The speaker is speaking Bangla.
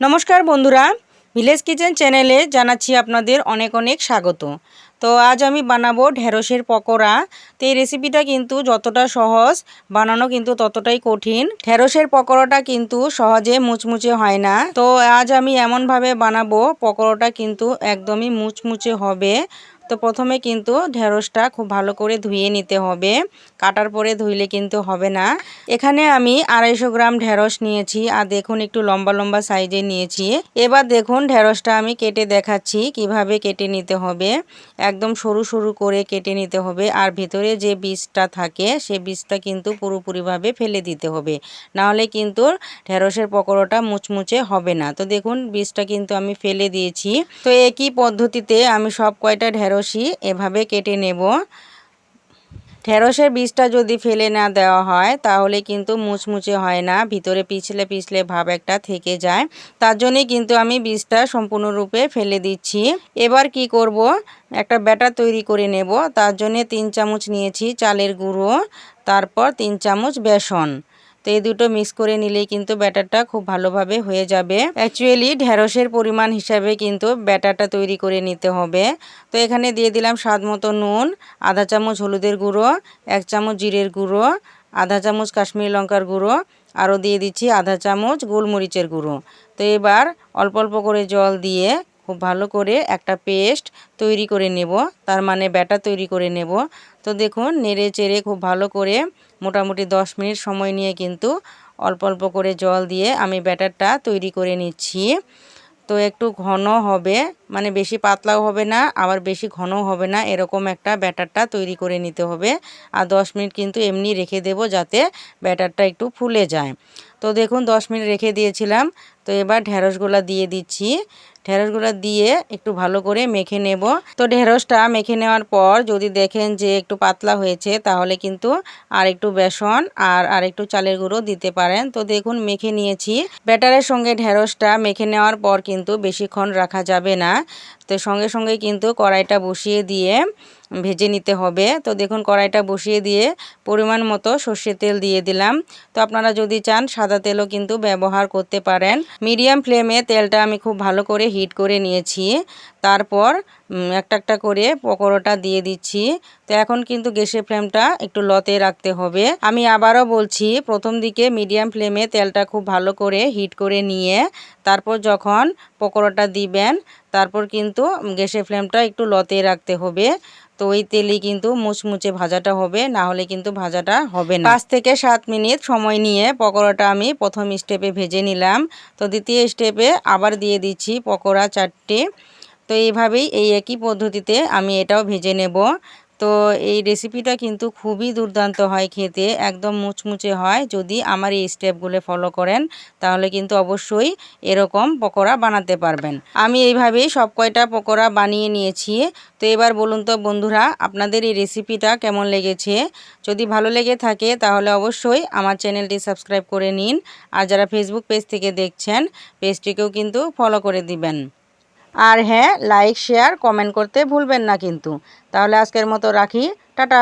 নমস্কার বন্ধুরা ভিলেজ কিচেন চ্যানেলে জানাচ্ছি আপনাদের অনেক অনেক স্বাগত। তো আজ আমি বানাবো ঢেঁড়সের পকোড়া। তো এই রেসিপিটা কিন্তু যতটা সহজ, বানানো কিন্তু ততটাই কঠিন। ঢেঁড়সের পকোড়াটা কিন্তু সহজে মুচমুচে হয় না। তো আজ আমি এমনভাবে বানাবো, পকোড়াটা কিন্তু একদমই মুচমুচে হবে। তো প্রথমে কিন্তু ঢেঁড়সটা খুব ভালো করে ধুয়ে নিতে হবে। কাটার পরে ধুইলে কিন্তু হবে না। এখানে আমি আড়াইশো গ্রাম ঢেঁড়স নিয়েছি আর দেখুন একটু লম্বা লম্বা সাইজে নিয়েছি। এবার দেখুন ঢেঁড়সটা আমি কেটে দেখাচ্ছি কীভাবে কেটে নিতে হবে। একদম সরু সরু করে কেটে নিতে হবে আর ভেতরে যে বীজটা থাকে সে বীজটা কিন্তু পুরোপুরিভাবে ফেলে দিতে হবে। নাহলে কিন্তু ঢেঁড়সের পকোড়াটা মুচমুচে হবে না। তো দেখুন বীজটা কিন্তু আমি ফেলে দিয়েছি। তো একই পদ্ধতিতে আমি সব কয়টা ঢেঁড়সই এভাবে কেটে নেব। ঢেঁড়সের বীজটা যদি ফেলে না দেওয়া হয়, তাহলে কিন্তু মুচমুচে হয় না, ভিতরে পিছলে পিছলে ভাব একটা থেকে যায়। তার জন্যই কিন্তু আমি বীজটা সম্পূর্ণরূপে ফেলে দিচ্ছি। এবার কি করব? একটা ব্যাটার তৈরি করে নেব। তার জন্যে তিন চামচ নিয়েছি চালের গুঁড়ো, তারপর তিন চামচ বেসন। তো এই দুটো মিক্স করে নিলেই কিন্তু ব্যাটারটা খুব ভালোভাবে হয়ে যাবে। অ্যাকচুয়ালি ঢেঁড়সের পরিমাণ হিসাবে কিন্তু ব্যাটারটা তৈরি করে নিতে হবে। তো এখানে দিয়ে দিলাম স্বাদ মতো নুন, আধা চামচ হলুদের গুঁড়ো, এক চামচ জিরের গুঁড়ো, আধা চামচ কাশ্মীরি লঙ্কার গুঁড়ো, আরও দিয়ে দিচ্ছি আধা চামচ গোলমরিচের গুঁড়ো। তো এবার অল্প অল্প করে জল দিয়ে খুব ভালো করে একটা পেস্ট তৈরি করে নেব, তার মানে ব্যাটার তৈরি করে নেব। তো দেখুন, নেড়ে চেড়ে খুব ভালো করে মোটামুটি 10 মিনিট সময় নিয়ে কিন্তু অল্প অল্প করে জল দিয়ে আমি ব্যাটারটা তৈরি করে নিচ্ছি। তো একটু ঘন হবে মানে বেশি পাতলাও হবে না, আবার বেশি ঘনও হবে না, এরকম একটা ব্যাটারটা তৈরি করে নিতে হবে। আর 10 মিনিট কিন্তু এমনি রেখে দেব যাতে ব্যাটারটা একটু ফুলে যায়। তো দেখুন 10 মিনিট রেখে দিয়েছিলাম, তো এবার ঢেঁড়সগুলো দিয়ে দিচ্ছি। ঢেঁড়সগুলো দিয়ে একটু ভালো করে মেখে নেব। তো ঢেঁড়সটা মেখে নেওয়ার পর যদি দেখেন যে একটু পাতলা হয়েছে, তাহলে কিন্তু আর একটু বেসন আর আর একটু চালের গুঁড়ো দিতে পারেন। তো দেখুন, মেখে নিয়েছি। ব্যাটারের সঙ্গে ঢেঁড়সটা মেখে নেওয়ার পর কিন্তু বেশিক্ষণ রাখা যাবে না। তো সঙ্গে সঙ্গে কিন্তু কড়াইটা বসিয়ে দিয়ে ভেজে নিতে হবে। তো দেখুন, কড়াইটা বসিয়ে দিয়ে পরিমাণ মতো সর্ষের তেল দিয়ে দিলাম। তো আপনারা যদি চান, সাদা তেলও কিন্তু ব্যবহার করতে পারেন। মিডিয়াম ফ্লেমে তেলটা আমি খুব ভালো করে হিট করে নিয়েছি। তারপর একটা একটা করে পকোড়াটা দিয়ে দিচ্ছি। তো এখন কিন্তু গ্যাসের ফ্লেমটা একটু লতে রাখতে হবে। আমি আবারও বলছি, প্রথম দিকে মিডিয়াম ফ্লেমে তেলটা খুব ভালো করে হিট করে নিয়ে, তারপর যখন পকোড়াটা দিবেন, তারপর কিন্তু গ্যাসের ফ্লেমটা একটু লতে রাখতে হবে। তো ওই তেলেই কিন্তু মুচমুচে ভাজাটা হবে, না হলে কিন্তু ভাজাটা হবে না। পাঁচ থেকে সাত মিনিট সময় নিয়ে পকোড়াটা আমি প্রথম স্টেপে ভেজে নিলাম। তো দ্বিতীয় স্টেপে আবার দিয়ে দিচ্ছি পকোড়া চারটে। তো এইভাবেই এই একই পদ্ধতিতে আমি এটাও ভেজে নেব। তো এই রেসিপিটা কিন্তু খুবই দুর্দান্ত হয় খেতে, একদম মুচমুচে হয়। যদি আমার এই স্টেপগুলো ফলো করেন, তাহলে কিন্তু অবশ্যই এরকম পকোড়া বানাতে পারবেন। আমি এইভাবেই সব কয়টা পকোড়া বানিয়ে নিয়েছি। তো এবার বলুন তো বন্ধুরা, আপনাদের এই রেসিপিটা কেমন লেগেছে? যদি ভালো লেগে থাকে, তাহলে অবশ্যই আমার চ্যানেলটি সাবস্ক্রাইব করে নিন। আর যারা ফেসবুক পেজ থেকে দেখছেন পেজটিকেও কিন্তু ফলো করে দিবেন। আর হ্যাঁ লাইক শেয়ার কমেন্ট করতে ভুলবেন না কিন্তু। তাহলে আজকের মতো রাখি। টাটা!